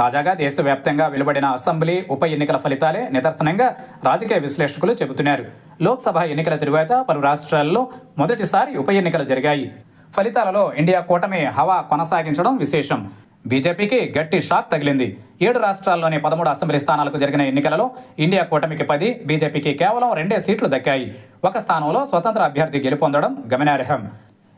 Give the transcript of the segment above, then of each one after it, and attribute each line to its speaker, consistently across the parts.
Speaker 1: తాజాగా దేశవ్యాప్తంగా వెలువడిన అసెంబ్లీ ఉప ఎన్నికల ఫలితాలే నిదర్శనంగా రాజకీయ విశ్లేషకులు చెబుతున్నారు. లోక్సభ ఎన్నికల తరువాత పలు రాష్ట్రాల్లో మొదటిసారి ఉప ఎన్నికలు జరిగాయి. ఫలితాలలో ఇండియా కూటమి హవా కొనసాగించడం విశేషం. బీజేపీకి గట్టి షాక్ తగిలింది. ఏడు రాష్ట్రాల్లోని పదమూడు అసెంబ్లీ స్థానాలకు జరిగిన ఎన్నికలలో ఇండియా కూటమికి పది బీజేపీకి కేవలం రెండే సీట్లు దక్కాయి. ఒక స్థానంలో స్వతంత్ర అభ్యర్థి గెలుపొందడం గమనార్హం.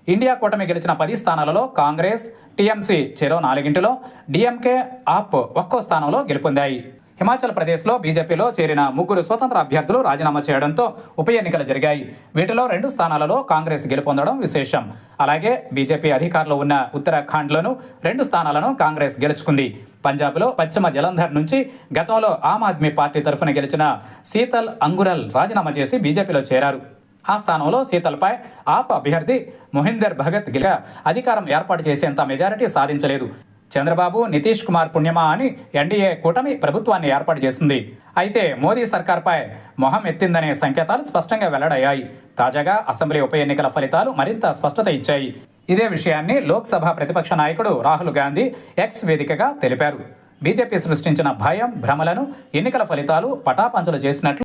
Speaker 1: ఇండియా కూటమి గెలిచిన పది స్థానాలలో కాంగ్రెస్ టీఎంసీ చెరో నాలుగింటిలో డిఎంకే ఆప్ ఒక్కో స్థానంలో గెలుపొందాయి. హిమాచల్ ప్రదేశ్లో బీజేపీలో చేరిన ముగ్గురు స్వతంత్ర అభ్యర్థులు రాజీనామా చేయడంతో ఉప ఎన్నికలు జరిగాయి. వీటిలో రెండు స్థానాలలో కాంగ్రెస్ గెలుపొందడం విశేషం. అలాగే బీజేపీ అధికారంలో ఉన్న ఉత్తరాఖండ్లోను రెండు స్థానాలను కాంగ్రెస్ గెలుచుకుంది. పంజాబ్లో పశ్చిమ జలంధర్ నుంచి గతంలో ఆమ్ ఆద్మీ పార్టీ తరఫున గెలిచిన శీతల్ అంగురల్ రాజీనామా చేసి బీజేపీలో చేరారు. ఆ స్థానంలో సీతలపై ఆప్ అభ్యర్థి మొహిందర్ భగత్ గిల అధికారం ఏర్పాటు చేసేంత మెజారిటీ సాధించలేదు. చంద్రబాబు నితీష్ కుమార్ పుణ్యమా అని ఎన్డీఏ కూటమి ప్రభుత్వాన్ని ఏర్పాటు చేసింది. అయితే మోదీ సర్కార్పై మొహం ఎత్తిందనే సంకేతాలు స్పష్టంగా వెల్లడయ్యాయి. తాజాగా అసెంబ్లీ ఉప ఎన్నికల ఫలితాలు మరింత స్పష్టత ఇచ్చాయి. ఇదే విషయాన్ని లోక్సభ ప్రతిపక్ష నాయకుడు రాహుల్ గాంధీ ఎక్స్ వేదికగా తెలిపారు. బీజేపీ సృష్టించిన భయం భ్రమలను ఎన్నికల ఫలితాలు పటాపంచలు చేసినట్లు